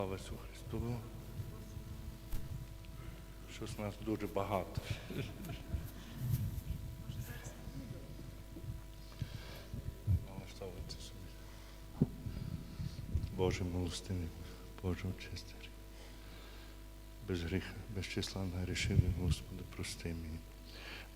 Слава Ісусу Христу. Щось нас дуже багато. Боже милостивий, Боже очиститель. Без гріха, без числа нагрішили, Господи, прости мені.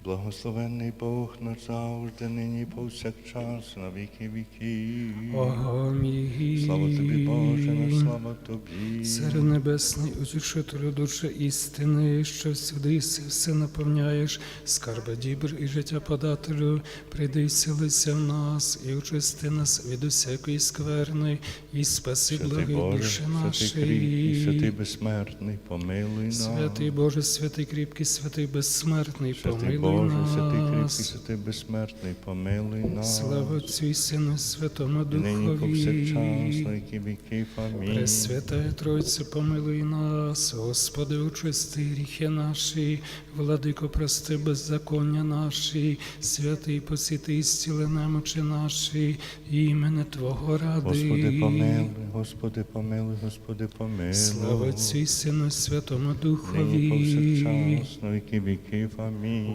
Благословенний Бог назавжди, нині повсякчас, на віки віків. Амінь. Слава тобі, Боже, на слава тобі. Царе Небесний, утішителю душе істини, що всюди си все наповняєш, скарби дібр і життя подателю, прийди селися в нас, і очисти нас від усякої скверни, і спаси Святий Боже, душі святий кріпкий, святий безсмертний, помилуй нас. Святий Боже, святий кріпкий, святий безсмертний, Святий помилуй Боже, святий кріпкий, святий безсмертний, помилуй нас. Слава Отцю і Сину, Святому І Нині повсякчас, на Духові. віки віків. Амінь. Пресвятая Тройце, помилуй нас, Господи, очисти гріхи наші, владико, прости беззаконня наші, святий посіти зціли немочі наші, імени Твого ради. Господи, помилуй, Господи, помилуй, Господи, помилуй. Слава Отцю і Сину, Святому Нині Духові. повсякчас, на віки віків. Амінь.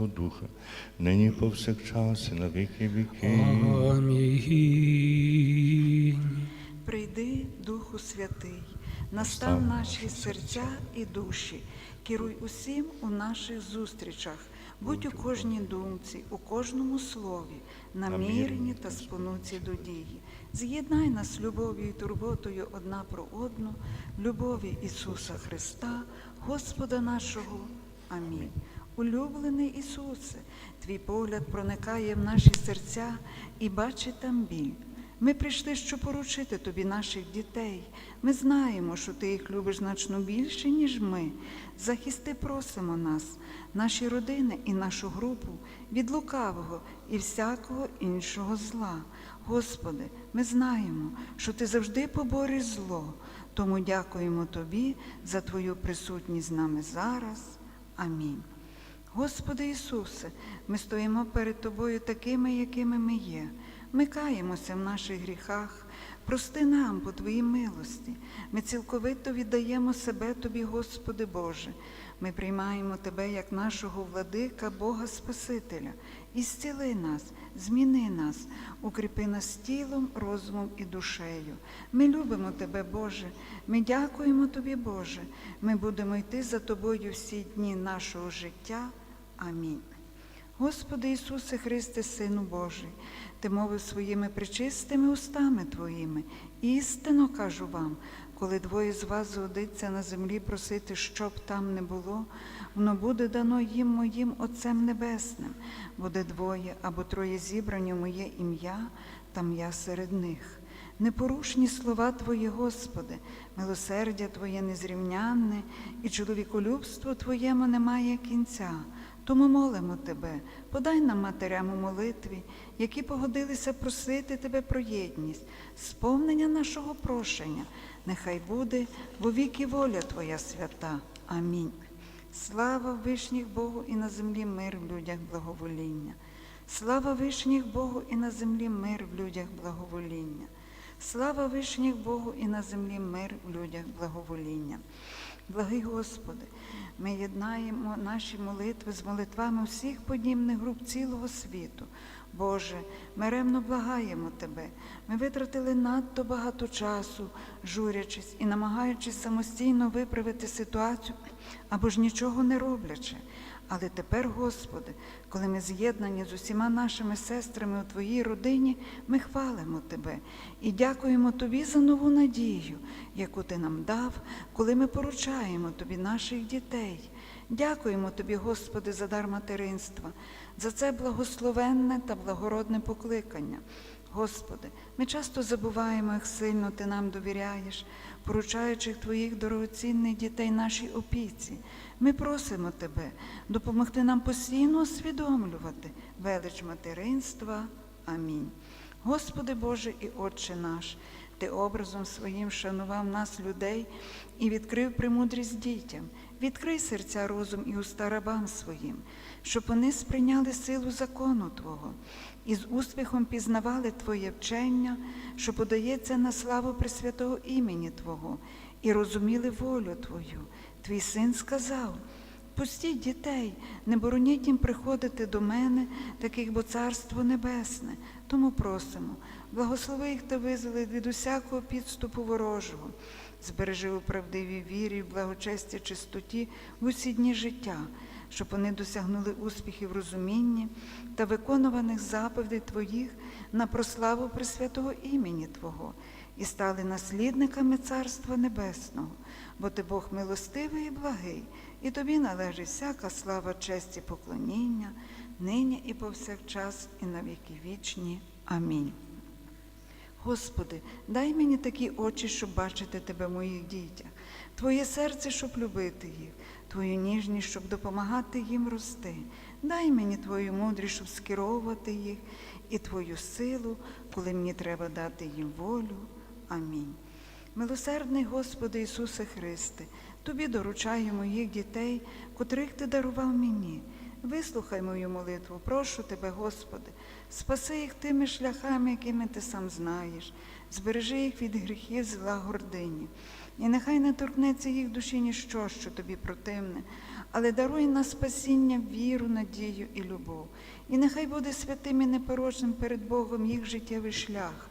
Духа, нині повсякчас, і на віки віків. Амінь. Прийди, Духу Святий, настав наші серця і душі, керуй усім у наших зустрічах, будь у кожній думці, у кожному слові, намірені та спонуці до дії. З'єднай нас любов'ю і турботою одна про одну, любові Ісуса Христа, Господа нашого. Амінь. Улюблений Ісусе, твій погляд проникає в наші серця і бачить там біль. Ми прийшли, щоб поручити тобі наших дітей. Ми знаємо, що ти їх любиш значно більше, ніж ми. Захисти просимо нас, наші родини і нашу групу від лукавого і всякого іншого зла. Господи, ми знаємо, що ти завжди побориш зло, тому дякуємо Тобі за Твою присутність з нами зараз. Амінь. Господи Ісусе, ми стоїмо перед Тобою такими, якими ми є. Ми каємося в наших гріхах. Прости нам по Твоїй милості. Ми цілковито віддаємо себе Тобі, Господи Боже. Ми приймаємо Тебе як нашого владика, Бога Спасителя. І зціли нас, зміни нас, укріпи нас тілом, розумом і душею. Ми любимо Тебе, Боже. Ми дякуємо Тобі, Боже. Ми будемо йти за Тобою всі дні нашого життя. Амінь. Господи Ісусе Христе, Сину Божий, Ти мовив своїми причистими устами Твоїми. Істинно кажу вам, коли двоє з вас згодиться на землі просити, щоб там не було, воно буде дано їм моїм Отцем Небесним. Буде двоє або троє зібрані моє ім'я, там я серед них. Непорушні слова Твої, Господи, милосердя Твоє незрівнянне, і чоловіколюбство Твоєму немає кінця. Тому молимо Тебе, подай нам матерям у молитві, які погодилися просити Тебе про єдність, сповнення нашого прошення. Нехай буде во віки воля Твоя свята. Амінь. Слава вишніх Богу і на землі мир в людях благовоління. Слава вишніх Богу і на землі мир в людях благовоління. Слава вишніх Богу і на землі мир в людях благовоління. Благий Господи, ми єднаємо наші молитви з молитвами всіх подібних груп цілого світу. Боже, ми ревно благаємо Тебе. Ми витратили надто багато часу, журячись і намагаючись самостійно виправити ситуацію або ж нічого не роблячи. Але тепер, Господи, коли ми з'єднані з усіма нашими сестрами у Твоїй родині, ми хвалимо Тебе і дякуємо Тобі за нову надію, яку Ти нам дав, коли ми поручаємо Тобі наших дітей. Дякуємо Тобі, Господи, за дар материнства, за це благословенне та благородне покликання. Господи, ми часто забуваємо, як сильно Ти нам довіряєш. Поручаючих твоїх дорогоцінних дітей нашій опіці. Ми просимо тебе допомогти нам постійно усвідомлювати велич материнства. Амінь. Господи Боже і Отче наш, Ти образом своїм шанував нас, людей, і відкрив премудрість дітям. Відкрий серця розум і уста рабам своїм, щоб вони сприйняли силу закону Твого і з успіхом пізнавали Твоє вчення, що подається на славу Пресвятого імені Твого, і розуміли волю Твою. Твій син сказав. Пустіть дітей, не бороніть їм приходити до мене, таких бо царство небесне. Тому просимо, благослови їх та визволи від усякого підступу ворожого, збережи у правдивій вірі, в благочесті чистоті в усі дні життя, щоб вони досягнули успіхів розумінні та виконуваних заповідей Твоїх на прославу Пресвятого імені Твого і стали наслідниками Царства Небесного, бо ти Бог милостивий і благий, і тобі належить всяка слава, честь і поклоніння, нині і повсякчас, і на віки вічні. Амінь. Господи, дай мені такі очі, щоб бачити Тебе в моїх дітях, Твоє серце, щоб любити їх, Твою ніжність, щоб допомагати їм рости. Дай мені Твою мудрість, щоб скеровувати їх, і Твою силу, коли мені треба дати їм волю. Амінь. Милосердний Господи Ісусе Христе, Тобі доручаю моїх дітей, котрих Ти дарував мені. Вислухай мою молитву, прошу Тебе, Господи, спаси їх тими шляхами, якими Ти сам знаєш, збережи їх від гріхів зла гордині. І нехай не торкнеться їх душі ніщо, що тобі противне, але даруй на спасіння віру, надію і любов. І нехай буде святим і непорочним перед Богом їх життєвий шлях.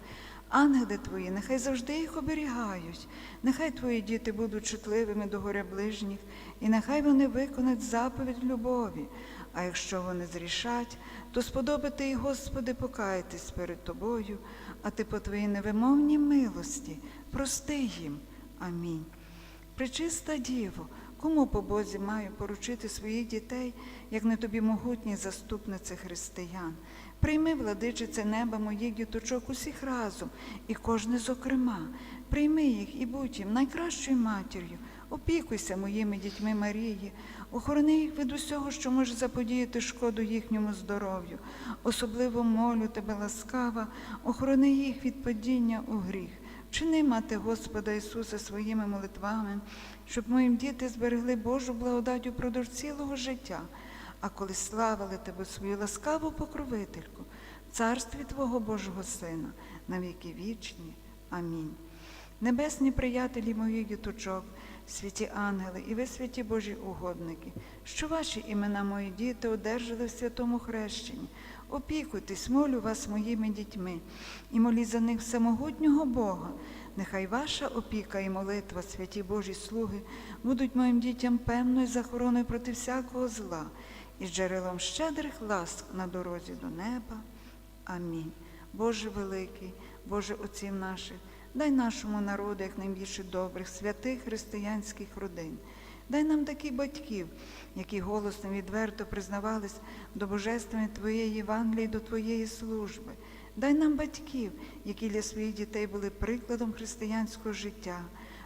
Ангели твої, нехай завжди їх оберігають, нехай твої діти будуть чутливими до горя ближніх, і нехай вони виконають заповідь любові. А якщо вони зрішать, то сподобати їх, Господи, покаятись перед Тобою, а ти по твоїй невимовній милості прости їм. Амінь. Пречиста Діво, кому по Бозі маю поручити своїх дітей, як не тобі могутній заступниці християн? Прийми, владичице неба моїх діточок усіх разом, і кожне зокрема. Прийми їх і будь їм найкращою матір'ю. Опікуйся моїми дітьми Марії, охорони їх від усього, що може заподіяти шкоду їхньому здоров'ю. Особливо молю тебе, ласкава, охорони їх від падіння у гріх. Чини, мати Господа Ісуса, своїми молитвами, щоб моїм діти зберегли Божу благодать упродовж цілого життя, а коли славили тебе свою ласкаву покровительку, в царстві Твого Божого Сина, на віки вічні. Амінь. Небесні приятелі моїх діточок, святі ангели і ви святі Божі угодники, що ваші імена мої діти одержали в святому хрещенні. Опікуйтесь, молю вас моїми дітьми і моліть за них всемогутнього Бога. Нехай ваша опіка і молитва, святі Божі слуги, будуть моїм дітям певною захороною проти всякого зла і джерелом щедрих ласк на дорозі до неба. Амінь. Боже великий, Боже отців наших, дай нашому народу якнайбільше добрих, святих християнських родин. Дай нам таких батьків, які голосно відверто признавались до божественної Твоєї Євангелії, до Твоєї служби. Дай нам батьків, які для своїх дітей були прикладом християнського життя,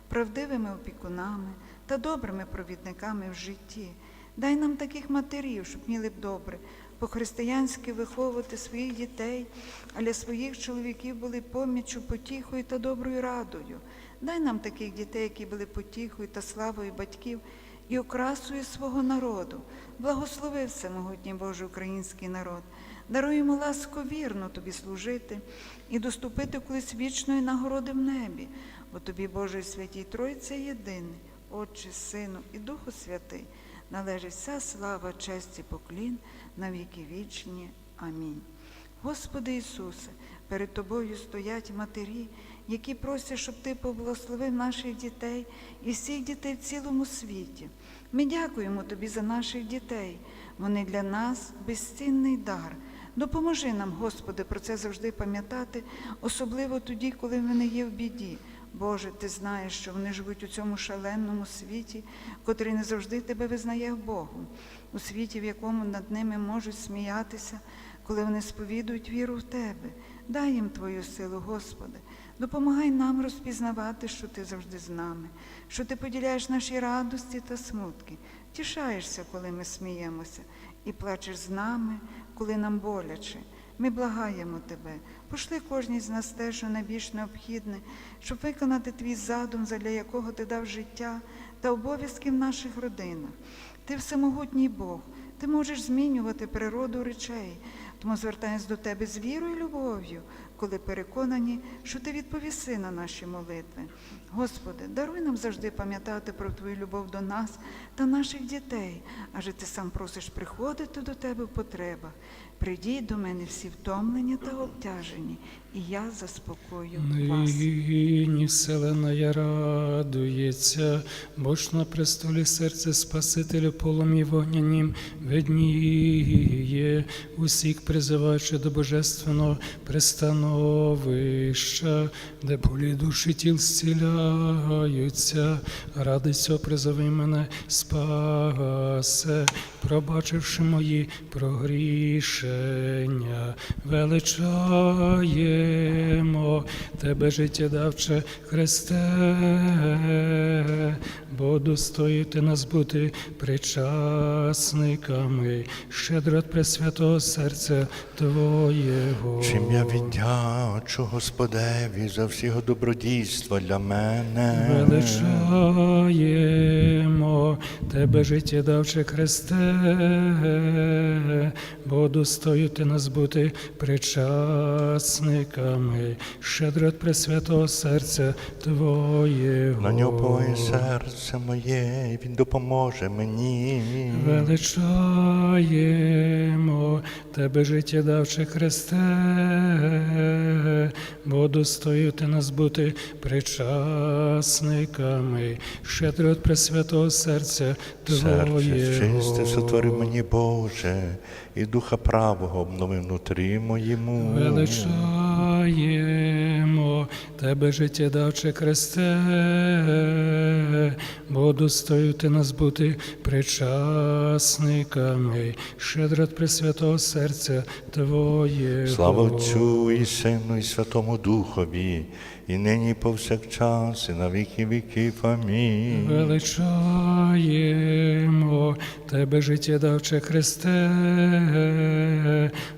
правдивими опікунами та добрими провідниками в житті. Дай нам таких матерів, щоб вміли б добре, по-християнськи виховувати своїх дітей, а для своїх чоловіків були поміччю, потіхою та доброю радою. Дай нам таких дітей, які були потіхою та славою батьків і окрасою свого народу. Благослови всемогутній Боже український народ. Даруємо ласку вірно тобі служити і доступити колись вічної нагороди в небі, бо тобі, Боже, святій Тройця єдиний, Отче, Сину і Духу Святий, належить вся слава, честь і поклін на віки вічні. Амінь. Господи Ісусе, перед Тобою стоять матері, які просять, щоб Ти поблагословив наших дітей і всіх дітей в цілому світі. Ми дякуємо Тобі за наших дітей. Вони для нас безцінний дар. Допоможи нам, Господи, про це завжди пам'ятати, особливо тоді, коли вони є в біді. Боже, ти знаєш, що вони живуть у цьому шаленому світі, котрий не завжди тебе визнає Богом, у світі, в якому над ними можуть сміятися, коли вони сповідують віру в Тебе. Дай їм Твою силу, Господи, Допомагай нам розпізнавати, що ти завжди з нами, що ти поділяєш наші радості та смутки, тішаєшся, коли ми сміємося, і плачеш з нами, коли нам боляче. Ми благаємо тебе, пошли кожній з нас те, що найбільш необхідне, щоб виконати твій задум, задля якого ти дав життя та обов'язки в наших родинах. Ти всемогутній Бог, ти можеш змінювати природу речей, тому звертаюся до тебе з вірою і любов'ю, коли переконані, що ти відповіси на наші молитви. Господи, даруй нам завжди пам'ятати про Твою любов до нас та наших дітей, адже ти сам просиш приходити до тебе в потребах. Прийдіть до мене всі втомлені та обтяжені, і я заспокою вас. Нині вселена радується, бо ж на престолі серце Спасителя полум'ї вогнянім видніє, усіх призиваючи до божественного пристановища, де болі душі тіл зціляються, ради цього призови мене спасе, пробачивши мої прогрішення, величаємо Тебе життєдавче Христе, бо достоїте нас бути причасниками, щедро пресвятого серця Твоєго. Чим я віддячу Господеві за всі його добродійства для мене. Величаємо Тебе життєдавче Христе, бо достою ти нас бути причасниками, щедро от пресвятого серця Твоєго. На нього поває серце моє, і він допоможе мені. Величаємо Тебе життєдавче Христе, бо достою ти нас бути причасниками, щедро від пресвятого серця Серце Твоєго. чисте сотвори мені Боже, і духа правого обнови внутрі моєму. Величаємо Тебе життєдавче Христе, бо достою ти нас бути причасниками, щедро от пресвятого серця Твоєго. Слава Отцю і Сину, і Святому Духові, і нині повсякчас, і на віки віків. Амінь. Величаємо Тебе життєдавче Христе,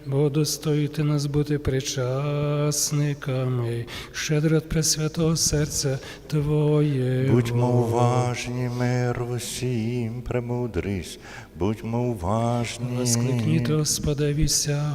бо достою ти нас бути причасниками, щедро пресвятого серця Твоєго. Будьмо уважні, мир усім, премудрість, будьмо уважні. Воскликніть Господа віся,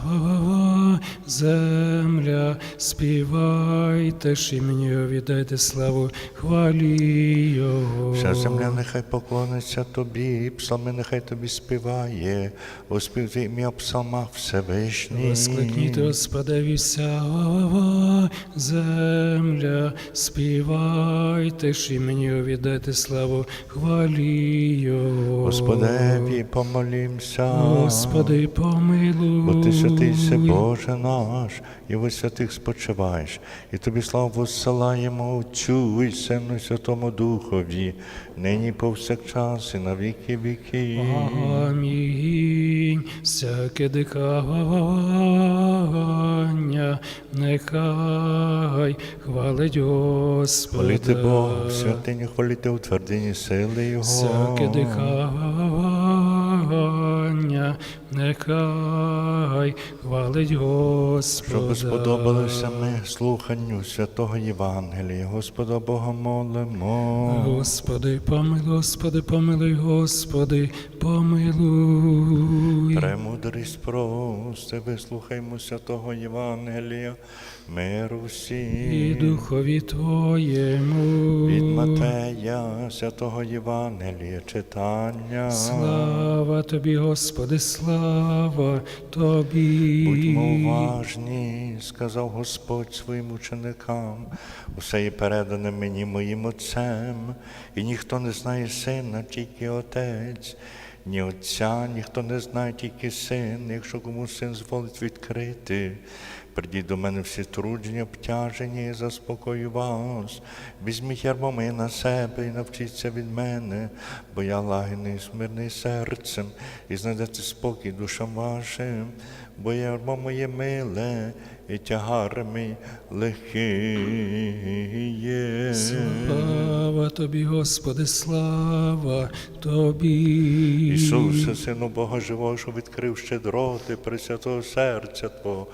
земля, співайте ж імені віддайте славу, хвалі Його. Вся земля нехай поклониться тобі, псалми нехай тобі співає, оспівти ім'я в псалмах Всевишній. Воскликніть Господа віся, земля, співайте ж імені віддайте славу, хвалі Його. Господеві помолімся. Господи, помилуй. Бо ти святий се Боже наш, і ви святих спочиваєш, і тобі славу воссилаємо Отцю і Сину і Святому Духові, нині повсякчас і на віки віки. Амінь. Всяке дихання, нехай хвалить Господа. Хвалити Бога, в святині хвалити у твердині сили Його. Всяке дихання, нехай хвалить Господа. Щоб сподобалося ми слуханню святого Євангелія, Господа Бога молимо. Господи, помилуй, Господи, помилуй, Господи, помилуй. Премудрість прости, вислухаймо святого Євангелія, миру І духові Твоєму. Від Матея, святого Євангелія, читання. Слава тобі, Господи, слава тобі. Будьмо уважні, сказав Господь своїм ученикам, усе є передане мені моїм Отцем, і ніхто не знає сина, тільки Отець. Ні Отця, ніхто не знає, тільки син, якщо кому син зволить відкрити. Придіть до мене всі трудження, обтяжені, і заспокою вас. Візьміть ярмо моє на себе і навчіться від мене, бо я лагідний смирний серцем, і знайдете спокій душам вашим, бо ярмо моє миле, і тягар мій легкий є. Слава тобі, Господи, слава тобі. Ісусе, Сину Бога Живого, що відкрив щедроти Пресвятого серця Твого,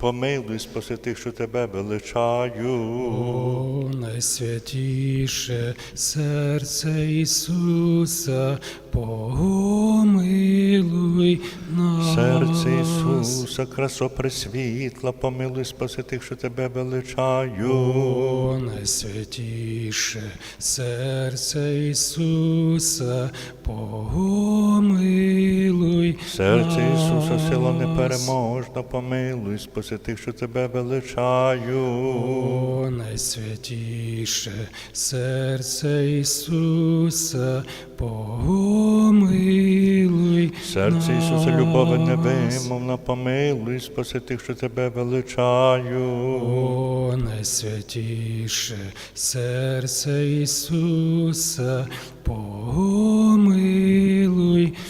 помилуй спаси тих, що тебе величаю. О, найсвятіше серце Ісуса, помилуй нас. Серце Ісуса, красо пресвітла, помилуй спаси тих, що тебе величаю. О, найсвятіше серце Ісуса, помилуй Серце Ісуса, сила нас. непереможна, помилуй спаси тих, що тебе величаю. О, найсвятіше серце Ісуса, помилуй Серце Ісуса, любове невимовна, помилуй спаси тих, що тебе величаю. О, найсвятіше серце Ісуса, помилуй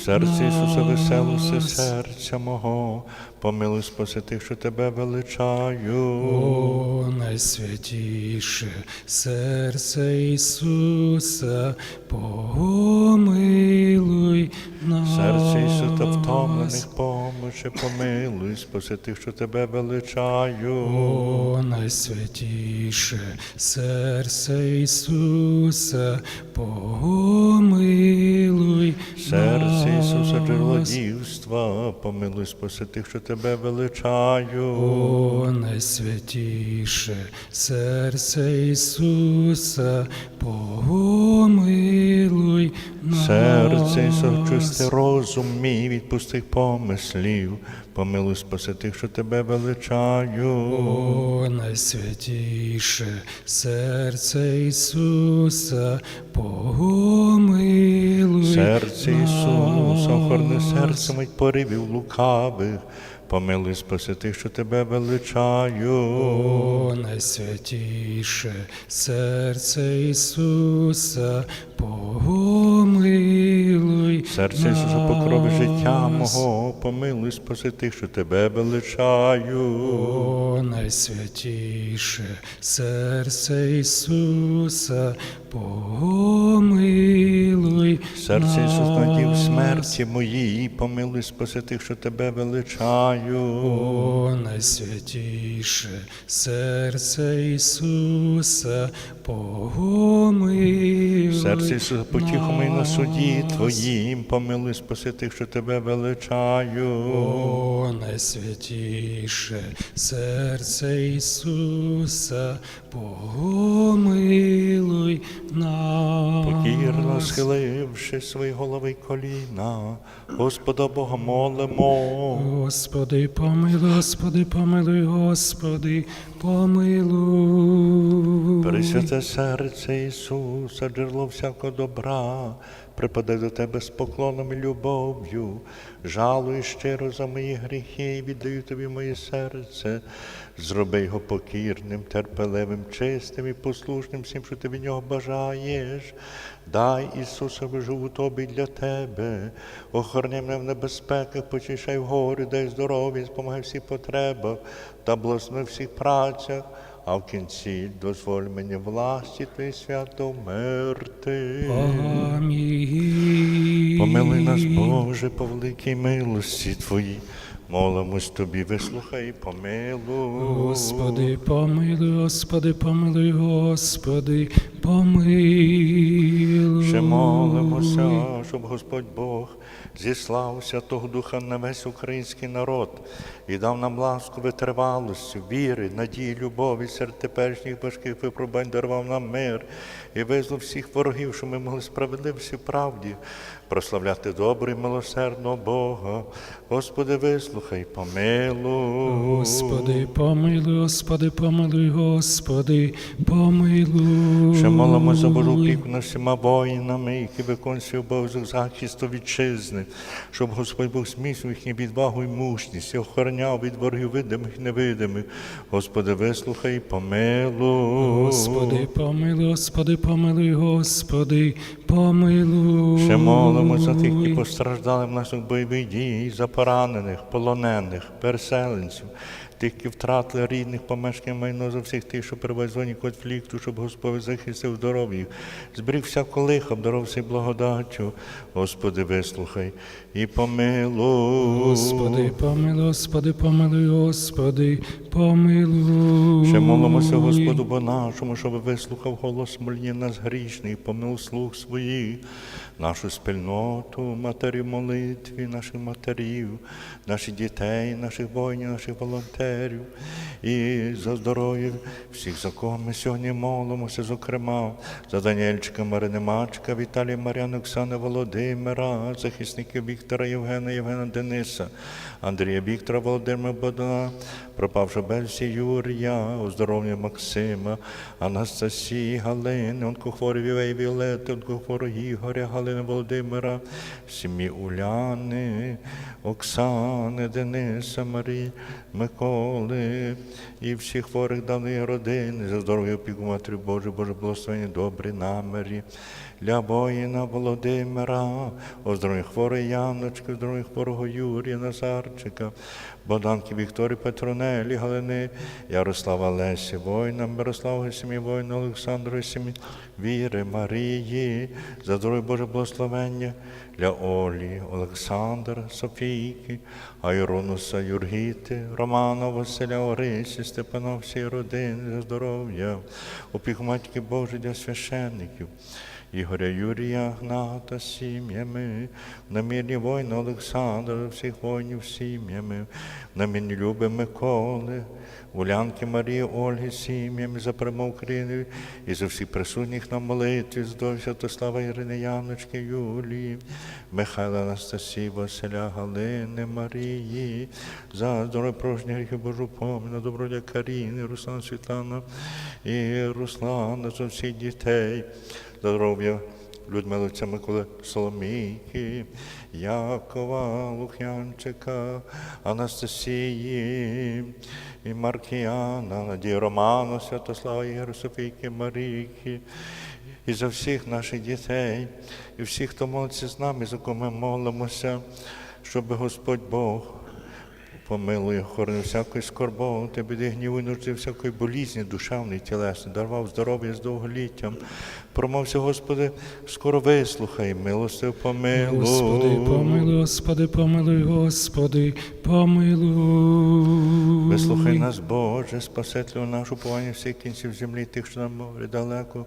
Серце Ісуса, весело все серця мого, помилуй спаси тих, що тебе величаю. О, найсвятіше серце Ісуса, помилуй нас. Серце Ісуса втомлених помочи, помилуй спаси тих, що тебе величаю. О, найсвятіше серце Ісуса, помилуй Ісуса, джерело дівства, помилуй спаси тих, що тебе величаю. О, найсвятіше серце Ісуса, помилуй нас. Серце чисти розум мій від пустих помислів, помилуй спаси тих, що тебе величаю. О, найсвятіше серце Ісуса, помилуй Серце Ісуса, охорони серце мить поривів лукавих, помилуй спаси тих, що тебе величаю. О, найсвятіше серце Ісуса, помилуй Серце Ісуса, покрови життя мого, помилуй спаси тих, що тебе величаю. О, найсвятіше серце Ісуса, помилуй Серце Ісус надів смерті моїй, помилуй спаси тих, що тебе величаю. О, найсвятіше серце Ісуса, помилуй Серце Ісуса, потіху мій на суді Твоїм, помилуй спаси тих, що тебе величаю. О, найсвятіше серце Ісуса, помилуй нас. Покірно схиливши свої голови коліна, Господа Бога молимо. Господи, помилуй, Господи, помилуй, Господи, помилуй. Пресвяте серце Ісуса, джерело всякого добра, припадай до Тебе з поклоном і любов'ю, жалую щиро за мої гріхи і віддаю Тобі моє серце. Зроби його покірним, терпеливим, чистим і послушним всім, що ти від нього бажаєш. Дай Ісусові живу тобі для тебе. Охорони мене в небезпеках, почищай в горі, дай здоров'я, спомагай всіх потребах та благослови всіх працях. А в кінці дозволь мені власті Твої свято. Амінь. Помилуй нас, Боже, по великій милості Твоїй. Молимось Тобі, вислухай, і помилуй. Господи, помилуй, Господи, помилуй, Господи, помилуй. Ще молимося, щоб Господь Бог зіслав Святого Духа на весь український народ і дав нам ласку витривалості, віри, надії, любові серед теперішніх важких випробувань дарував нам мир і визвав всіх ворогів, що ми могли справедливості в правді прославляти добрий милосердного Бога. Господи, вислухай, помилуй. Господи, помилуй, Господи, помилуй, Господи, помилуй. Ще молимо за Божу опіку над всіма воїнами, які виконують обов'язок захисту вітчизни, щоб Господь Бог зміцнив їхню відвагу і мужність, і охороняв від ворогів видимих і невидимих. Господи, вислухай, і помилуй. Господи, помилуй, Господи, помилуй, Господи, помилуй. Ще молимо за тих, які постраждали в наших бойових дій, за поранених, полонених, переселенців, тих, які втратили рідних помешкань майно за всіх тих, що перебувають в зоні конфлікту, щоб Господь захистив здоров'я зберіг всяко лихо, обдаровся благодаттю. Господи, вислухай і помилуй. Господи, помилуй, Господи, помилуй, Господи, помилуй. Ще молимося Господу Бо нашому, щоб вислухав голос моління нас грішних, помив слух своїх, нашу спільноту, матерів молитві, наших матерів, наших дітей, наших воїнів, наших волонтерів і за здоров'я всіх, за кого ми сьогодні молимося, зокрема, за Даніельчика Марини Мачка, Віталія Мар'яна, Оксани Володимира, захисників Віктора Євгена, Євгена Дениса, Андрія Віктора Володимира Бодана, пропавши Бельсі Юрія, оздоровлення Максима, Анастасії, Галини, онкохворі Вівей Віолети, онкохворого Ігоря, Галини Володимира, сім'ї Уляни, Оксани, Дениса, Марії, Миколи і всіх хворих даної родини, за здоров'я опіку Матері Боже, Боже, благословення, добрі намірі. Для воїна Володимира, оздоров'я хворої Яночки, оздоров'я хворого Юрія Назарчика, Богданки Вікторії Петронелі, Галини, Ярослава Лесі, воїна, Мирослава сім'ї, воїна Олександру сім'ї, Віри, Марії, за здоров'я Боже благословення для Олі, Олександра, Софійки, Айронуса, Юргіти, Романа, Василя, Орисі, Степана, всієї родини, за здоров'я, опіку Матки Божої для священників. Ігоря Юрія Гната сім'ями, намірні воїна Олександра, всіх воїнів сім'ями, намірні Люби Миколи, Улянки Марії Ольги сім'ями за перемогу України. І за всіх присутніх на молитві, здоров'я Святослава Ірини Яночки, Юлії, Михайла Анастасії, Василя Галини, Марії, за здоров'я прожня гріхи Божу поміну, добродя Каріни, Руслана Світлана і Руслана за всіх дітей здоров'я. Людмили Отця Миколи Соломійки, Якова, Лук'янчика, Анастасії, і Маркіяна, Надії Роману, Святослава Ігоря, Софійки, Марійки, і за всіх наших дітей, і всіх, хто молиться з нами, за кого ми молимося, щоб Господь Бог Помилуй, охорони всякої скорботи, біди гніву, і нужди, всякої болізні, душевної, тілесної, дарував здоров'я з довголіттям. Промовся, Господи, скоро вислухай, милостив помилуй. Господи, помилуй, Господи, помилуй, Господи, помилуй. Вислухай нас, Боже, спасителю нашу повання всіх кінців землі, тих, що на морі далеко.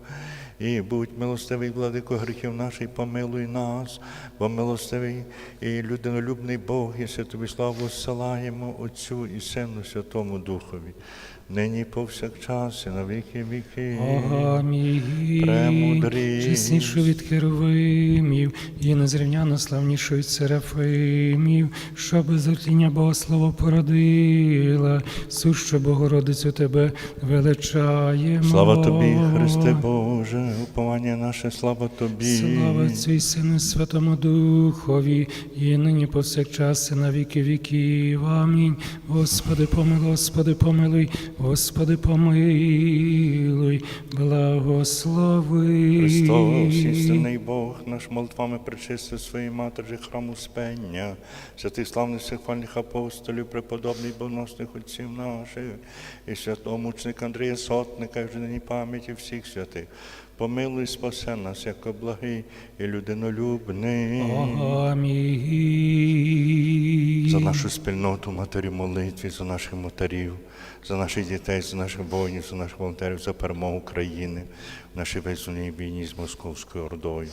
І будь милостивий, владико гріхів наших, помилуй нас, бо милостивий і людинолюбний Бог, і Святові славу зсилаємо Отцю і Сину Святому Духові, нині повсякчас і на віки віки. Амінь. Чеснішу від херовимів і незрівняно славнішу від серафимів, що без зртіння Богослово породила, сущу Богородицю тебе величаємо. Слава тобі, Христе Боже, уповання наше, слава тобі. Слава і Сину Святому Духові, і нині повсякчас і на віки віків. Амінь. Господи, помилуй, Господи, помилуй, Господи, помилуй, благослови. Христос, істинний Бог, наш молитвами причистив своїй матері храму спення, святих славних всехвальних апостолів, преподобних боносних отців наших, і святого мучника Андрія Сотника, і вже нині пам'яті всіх святих. Помилуй, спасе нас, як благий і людинолюбний. Амінь. За нашу спільноту матері молитві, за наших матерів, за наших дітей, за наших воїнів, за наших волонтерів, за перемогу України в нашій визвольній війні з Московською Ордою.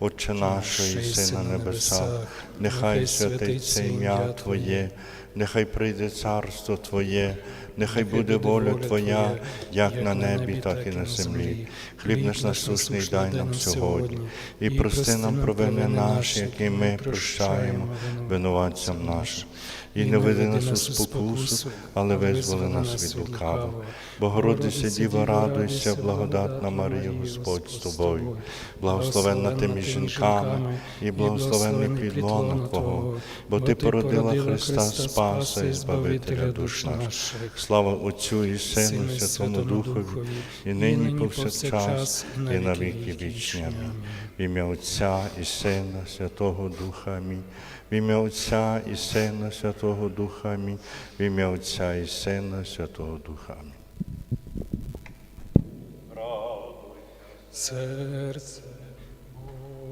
Отче наш, і син на небесах, нехай святиться ім'я Твоє, нехай прийде царство Твоє, нехай буде воля Твоя, як на небі, так і на землі. Хліб наш насущний дай нам сьогодні, і прости нам провини наші, які ми прощаємо винуватцям нашим. І не веди нас у спокусу, але визволи нас від лукавого. Богородиця Діва, радуйся, благодатна Марія, Господь з тобою, благословенна ти між жінками, і благословенний плідлона Твого, бо ти породила Христа Спаса і Збавителя душ наших. Слава Отцю і Сину, Святому Духові, і нині повсякчас, і на віки вічні. Амінь. В ім'я Отця і Сина, Святого Духа. Амінь. В ім'я Отця і Сина, Святого Духа. Амінь. В ім'я Отця і Сина, Святого Духа. Серце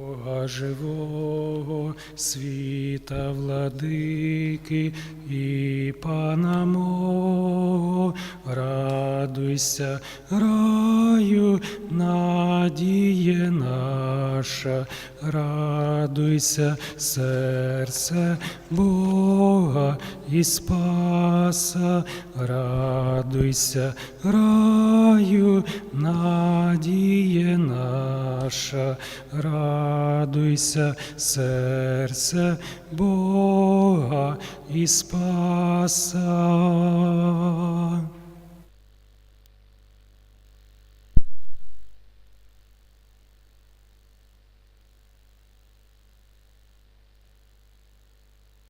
Бога живого, світа владики і Пана мого, радуйся, раю, надіє наша, радуйся, серце Бога і Спаса, радуйся, раю, надіє наша, радуйся, серце Бога і Спаса.